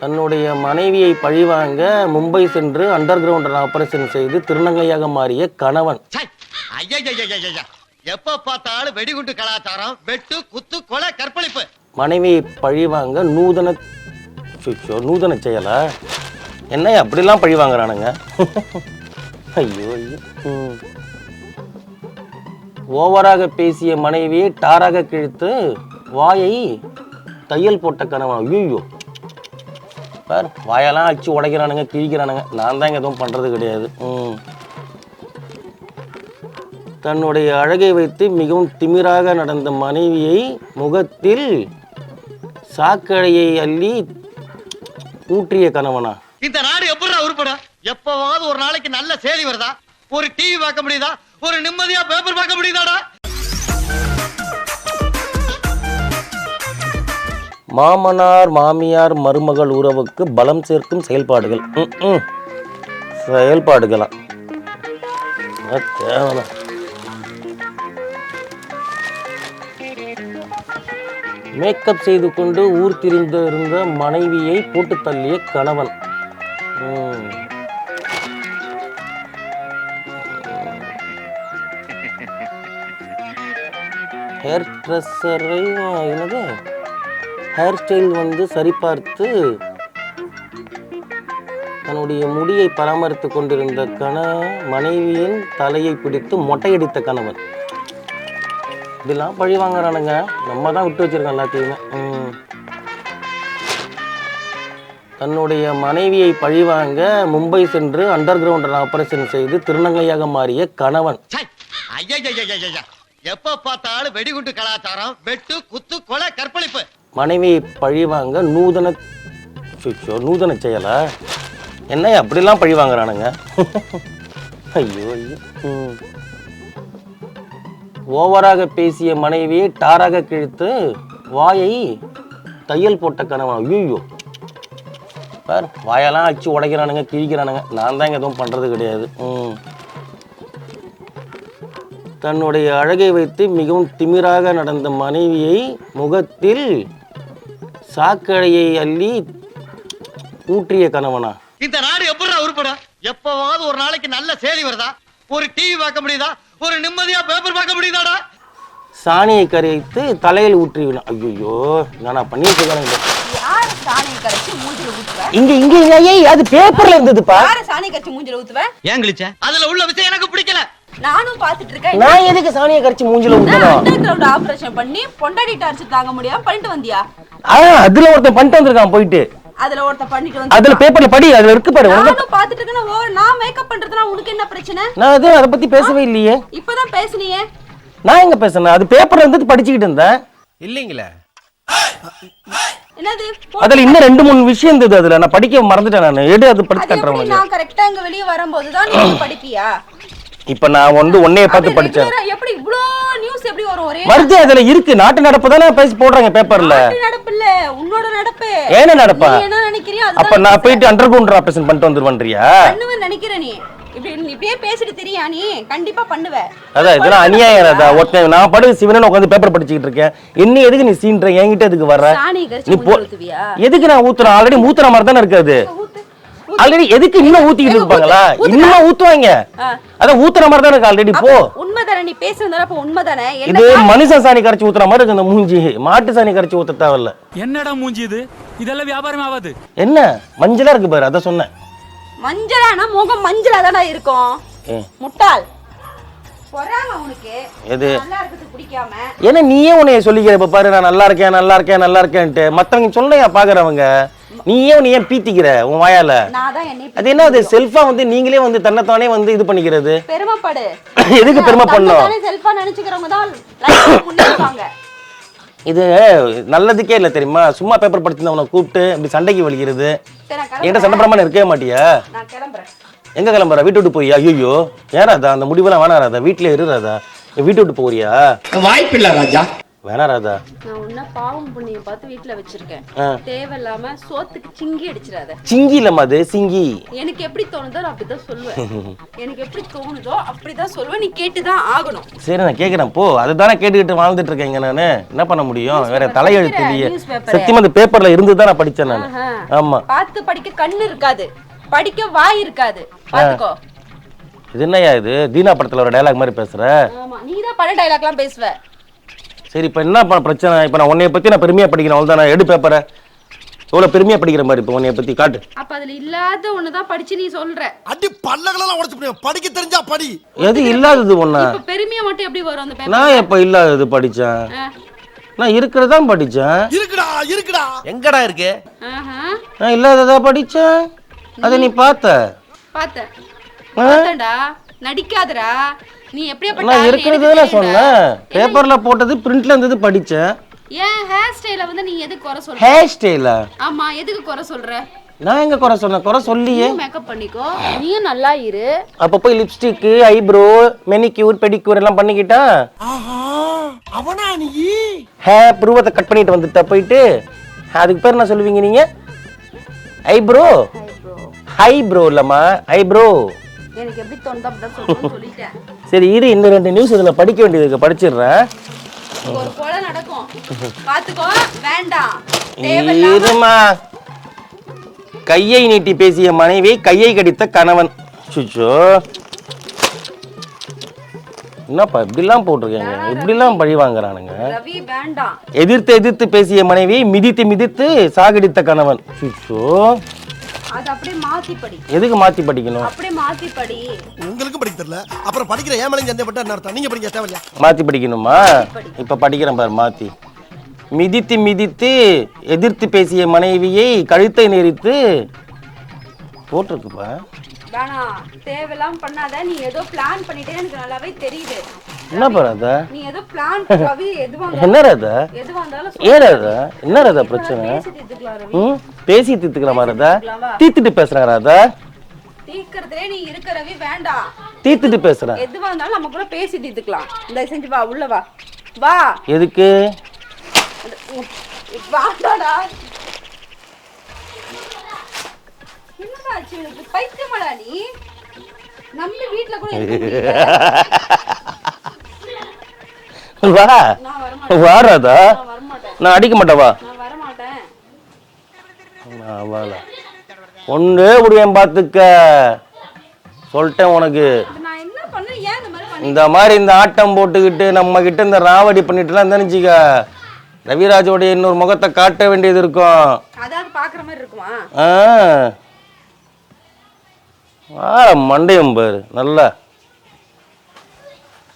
தன்னுடைய மனைவியை பழிவாங்க மும்பை சென்று அண்டர் கிரவுண்ட் ஆபரேஷன் செய்து திருநங்கையாக மாறிய கணவன். எப்ப பார்த்தாலும் வெடிகுண்டு கலாச்சாரம் வெட்டு குத்து கொலை கற்பழிப்பு. மனைவியை பழிவாங்க நூதன நூதன செயலா? என்ன அப்படிலாம் பழி வாங்குறானுங்க ஐயோ. ஐயோ. ஓவராக பேசிய மனைவியை டாராக கிழித்து வாயை தையல் போட்ட கணவன். ஐயோ பார் வாயெல்லாம் அடிச்சு உடைக்கிறானுங்க கிழிக்கிறானுங்க. நான் தான் எதுவும் பண்ணுறது கிடையாது. ம். தன்னுடைய அழகை வைத்து மிகவும் திமிராக நடந்த மனைவியை முகத்தில் சாக்கடையை அள்ளி ஊற்றிய கணவனா? இந்த நாடு எப்படா உருப்படும் எப்பவாவது ஒரு நாளைக்கு நல்ல செய்தி வருதா? ஒரு டிவி பார்க்க முடியுதா? ஒரு நிம்மதியா பேப்பர் பார்க்க முடியுதாடா? மாமனார் மாமியார் மருமகள் உறவுக்கு பலம் சேர்க்கும் செயல்பாடுகள். ம், ம். செயல்பாடுகளா? அதான் மேக்கப் செய்து கொண்டு ஊர் திரிந்திருந்த மனைவியை போட்டு தள்ளிய கணவன். ஹேர் ட்ரெஸ்ஸரையும் என்னது? ஹேர் ஸ்டைல் வந்து சரிபார்த்து தன்னுடைய முடியை பராமரித்து கொண்டிருந்த கண மனைவியின் தலையை பிடித்து மொட்டையடித்த கணவன். இதெல்லாம் பழி வாங்குறானுங்க. நம்ம தான் விட்டு வச்சிருக்கோம் எல்லாத்தையுமே. தன்னுடைய மனைவியை பழிவாங்க மும்பை சென்று அண்டர் கிரவுண்ட் ஆபரேஷன் செய்து திருநங்கையாக மாறிய கணவன். எப்ப பார்த்தாலும் வெடிகுண்டு கலாச்சாரம் வெட்டு குத்து கொலை கற்பழிப்பு மனைவியை பழிவாங்க நூதன சுச்சோ நூதன செயலா? என்ன அப்படிலாம் பழி வாங்குறானுங்க ஐயோ. ஐயோ ஓவராக பேசிய மனைவியை டாராக கிழித்து வாயை தையல் போட்ட கணவன் ஐயோ பார் வாயெல்லாம் அடிச்சு உடைக்கிறானுங்க கிழிக்கிறானுங்க. நான் தான் எதுவும் பண்ணுறது கிடையாது. தன்னுடைய அழகை வைத்து மிகவும் திமிராக நடந்த மனைவியை முகத்தில் சாக்கடையை அள்ளி ஊற்றிய கணவனா? இந்த நாடு எப்படா உருப்படும் எப்பவாவது ஒரு நாளைக்கு நல்ல செய்தி வருதா? ஒரு டிவி பார்க்க முடியுதா? ஒரு நிம்மதியா பேப்பர் பார்க்க முடியுதாடா? சாணியை கரைத்து தலையில் ஊற்றிவிடும் ஐயோ நான் பண்ணி வச்சுக்கிறேன் யார சாணியை கரைச்சு மூஞ்சில ஊத்துவ? இங்க இங்க அது பேப்பர்ல இருந்ததுப்பா. யார சாணியை கரைச்சு மூஞ்சில ஊத்துவ? ஏன் கிழிச்ச? அதுல உள்ள விஷயம் எனக்கு பிடிக்கல. நானும் பாத்துட்டு இருக்கேன். நான் எதுக்கு சாணியை கரைச்சு மூஞ்சில ஊத்தணும்? ஆபரேஷன் பண்ணி பொண்டாடி டார்ச்சர் தாங்க முடியாம பண்ணிட்டு வந்தியா? அதுல ஒருத்தன் பண்ணிட்டு வந்திருக்கான் போயிட்டு. அதுல ஒருத்த பண்ணிட்டு வந்து அதுல பேப்பர்ல படி அதுல இருக்கு பாரு உனக்கு. நானும் பாத்துட்டு இருக்கேன் ஓ நான் மேக்கப் பண்றதுனா உனக்கு என்ன பிரச்சனை? நான் அது அதை பத்தி பேசவே இல்லையே. இப்பதான் பேசுனியே. நான் எங்க பேசுனேன்? அது பேப்பர்ல இருந்துட்டு படிச்சுக்கிட்டு இருந்தேன். இல்லைங்களே. என்னது? அதுல இன்னும் ரெண்டு மூணு விஷயம் இருந்தது அதுல. நான் படிக்க மறந்துட்டேன் நான். எடு அது படிச்சு கட்டுறேன் நான் கரெக்டா இங்க வெளிய வரும்போது தான் நீ வந்து படிப்பியா? இப்ப நான் வந்து உன்னைய பார்த்து படிச்சேன். எப்படி இவ்ளோ நியூஸ் எப்படி வரும் ஒரே வருது அதுல இருக்கு. நாட்டு நடப்பு தானே பேசி போடுறாங்க பேப்பர்ல நடப்பு இல்ல. உன்னோட நடப்பு. ஏன நடப்பா? நீ என்ன நினைக்கிறியோ அப்ப நான் போயிட்டு அண்டர் கிரவுண்ட் ஆபரேஷன் பண்ணிட்டு வந்துருவன்றியா? நினைக்கிற நீ. இப்படி நீ இப்படியே பேசிட்டு தெரியா நீ. கண்டிப்பா பண்ணுவ. அதான் இதெல்லாம் அநியாயம் அதா ஒருத்தன் நான் படு சிவனன் உட்காந்து பேப்பர் படிச்சுக்கிட்டு இருக்கேன். என்ன எதுக்கு நீ சீன்ற? என்கிட்ட எதுக்கு வர்ற? நீ போ எதுக்கு நான் ஊத்துறேன்? ஆல்ரெடி ஊத்துற மாதிரி தானே இருக்காது ஆல்ரெடி எதுக்கு இன்னும் ஊத்திக்கிட்டு இருப்பாங்களா? இன்னுமா ஊத்துவாங்க. ஆ. அதான் ஊத்துற மாதிரி தானே இருக்கு ஆல்ரெடி போ. உண்மைதானே? நீ பேசுறதானே அப்ப உண்மைதானே? இது என்ன மனுஷன் சாணி கரைச்சு ஊத்துற மாதிரி இருக்கு இந்த மூஞ்சி. மாட்டு சாணி கரைச்சு ஊத்த தேவையில்ல. என்னடா மூஞ்சி இது? இதெல்லாம் வியாபாரம் ஆகாது. என்ன? மஞ்சளா இருக்கு பாரு அதான் சொன்னேன். மஞ்சளானா முகம் மஞ்சளா தானே இருக்கும்? முட்டாள். பொறாம உனக்கு. எது? ஏன்னா நீயே உன்னைய சொல்லிக்கிற பாரு நான் நல்லா இருக்கேன் நல்லா இருக்கேன் நல்லா இருக்கேன்ட்டு. மத்தவங்க சொல்லையா பாக்குறவங்க? நீயே உன்னை ஏன் பீத்திக்கிற? உன் வாயால. நான் தான் என்னை அது என்ன அது செல்ஃபா வந்து நீங்களே வந்து தன்னைத்தானே வந்து இது பண்ணிக்கிறது? பெருமைப்படு. எதுக்கு பெருமை பண்ணணும் தானே செல்ஃபா நினைச்சுக்கிறவங்க தான் இது நல்லதுக்கே இல்லை தெரியுமா? சும்மா பேப்பர் படிச்சிருந்தவனை கூப்பிட்டு இப்படி சண்டைக்கு வலிக்கிறது. என்கிட்ட சண்டை பிரமாணம் இருக்கவே மாட்டியா? எங்க கிளம்புற? வீட்டு விட்டு போய்? ஐயோ ஏன் ராதா அந்த முடிவெல்லாம் வேணாம் ராதா. வீட்டிலே இரு ராதா. நீ வீட்டு விட்டு போறியா வாய்ப்பில்லை ராஜா. வேணா ராதா நான் உன்ன பாவம் புண்ணியம் பார்த்து வீட்டுல வச்சிருக்கேன். தேவையில்லாம சோத்துக்கு சிங்கி அடிச்சிடாத. சிங்கி இல்லம்மா அது சிங்கி. எனக்கு எப்படி தோணுதோ நான் அப்படிதான் சொல்லுவேன். எனக்கு எப்படி தோணுதோ அப்படிதான் சொல்லுவேன். நீ கேட்டுதான் ஆகணும். சரி நான் கேட்குறேன் போ. அதுதானே கேட்டுக்கிட்டு வாழ்ந்துட்டு இருக்கேங்க நான். என்ன பண்ண முடியும்? வேற தலையெழுத்து இல்லையே. சத்தியமா அந்த பேப்பர்ல இருந்து தான் நான் படித்தேன் நான். ஆமா. பார்த்து படிக்க கண்ணு இருக்காது. படிக்க வாய் இருக்காது. பாத்துக்கோ இது என்னய்யா இது? தீனா படத்துல ஒரு டயலாக் மாதிரி பேசுற. ஆமா. நீ தான் பட டைலாக்லாம் பேசுவ. சரி இப்போ என்ன பிரச்சனை? இப்போ நான் உன்னைய பத்தி நான் பெருமையா படிக்கிறேன். அவ்வளோதான் நான் எடு பேப்பரை எவ்வளோ பெருமையா படிக்கிற மாதிரி இப்போ உன்னைய பத்தி? காட்டு. அப்ப அதுல இல்லாத ஒண்ணுதான் படிச்சு நீ சொல்ற. அடி பல்லகளெல்லாம் உடைச்சு போடுவேன் படிக்க தெரிஞ்சா படி. எது இல்லாதது ஒண்ணா இப்ப பெருமையா மட்டும் எப்படி வரும் அந்த பேப்பர் நான் எப்போ இல்லாதது படித்தேன் நான் இருக்கிறதான் படித்தேன் இருக்குடா இருக்குடா. எங்கடா இருக்கு? ஆஹா. நான் இல்லாததா படித்தேன் அதை நீ பார்த்த? பார்த்தேன்டா. நடிக்காதடா. நீ எப்படியாப்பட்ட நான் ஆளு இருக்கிறது எனக்கு தானே தெரியும்டா. சொன்னேன். பேப்பர்ல போட்டது பிரிண்ட்ல இருந்தது படித்தேன் ஏன் ஹேர் ஸ்டைல வந்து நீ எதுக்கு குறை சொல்ற? ஹேர் ஸ்டைலா ஆமா எதுக்கு குறை சொல்ற? நான் எங்க குறை சொன்னேன்? குறை சொல்லியே. மேக்கப் பண்ணிக்கோ. நீயும் நல்லா இரு. அப்போ போய் லிப்ஸ்டிக்கு ஐப்ரோ மெனிக்யூர் பெடிக்யூர் எல்லாம் பண்ணிக்கிட்டா? ஆஹா அவனா நீ? ஹே புருவத்தை கட் பண்ணிட்டு வந்துட்டா போயிட்டு? அதுக்கு பேர் என்ன சொல்லுவீங்க நீங்க? ஐப்ரோ ஐப்ரோ இல்லம்மா ஐப்ரோ எனக்கு எப்படி தோணுதோ சொல்லணும்னு சொல்லிட்டேன். சரி இரு இந்த ரெண்டு நியூஸ் இதில் படிக்க வேண்டியது இருக்கு, படிச்சிடுறேன். இருமா. கையை நீட்டி பேசிய மனைவி கையை கடித்த கணவன். சுச்சோ என்னப்பா இப்படிலாம் போட்டிருக்கீங்க. இப்படிலாம் பழி வாங்குறானுங்க. எதிர்த்து எதிர்த்து பேசிய மனைவி மிதித்து மிதித்து சாகடித்த கணவன். சுச்சோ அது அப்படியே மாத்தி படி. எதுக்கு மாத்தி படிக்கணும்? அப்படியே மாத்தி படி. உங்களுக்கும் படிக்க தெரியல. அப்புறம் படிக்கிற ஏமலையும் சந்தேகப்பட்ட என்ன அர்த்தம்? நீங்க படிக்க தேவையில்லையா? மாத்தி படிக்கணுமா? இப்ப படிக்கிறேன் பாரு மாத்தி. மிதித்து மிதித்து எதிர்த்து பேசிய மனைவியை கழுத்தை நெரித்து போட்டிருக்குப்பா. வேணாம் தேவையில்லாம பண்ணாத. நீ ஏதோ பிளான் பண்ணிட்டே எனக்கு நல்லாவே தெரியுது. என்ன ராதா நீ ஏதோ பிளான் ரவி. எதுவா என்ன ராதா எதுவா இருந்தாலும் ஏன் ராதா என்ன ராதா பிரச்சனை? பேசி தீர்த்துக்கலாம் ராதா தீத்துட்டு பேசுறேன் ராதா தீர்க்கறதுலே நீ இருக்க ரவி வேண்டாம். தீத்துட்டு பேசுறேன் எதுவா இருந்தாலும் நம்ம கூட பேசி தீர்த்துக்கலாம். இந்த செஞ்சு வா உள்ள வா. வா. எதுக்கு? வாடாடா. என்னடா ஆச்சு உனக்கு பைத்தியமாடா நீ. நம்பி வீட்ல கூட. வா. நான் வரமாட்டேன். வா ராதா நான் அடிக்க நான் வரமாட்டேன் அவள ஒன்றே முடியும் பார்த்துக்க. சொல்லிட்டேன் உனக்கு. இந்த மாதிரி இந்த ஆட்டம் போட்டுக்கிட்டு நம்ம கிட்ட இந்த ராவடி பண்ணிட்டுலாம் நினைச்சிக்க ரவிராஜோடைய இன்னொரு முகத்தை காட்ட வேண்டியது இருக்கும். ஆ, மண்டையம் பாரு நல்லா.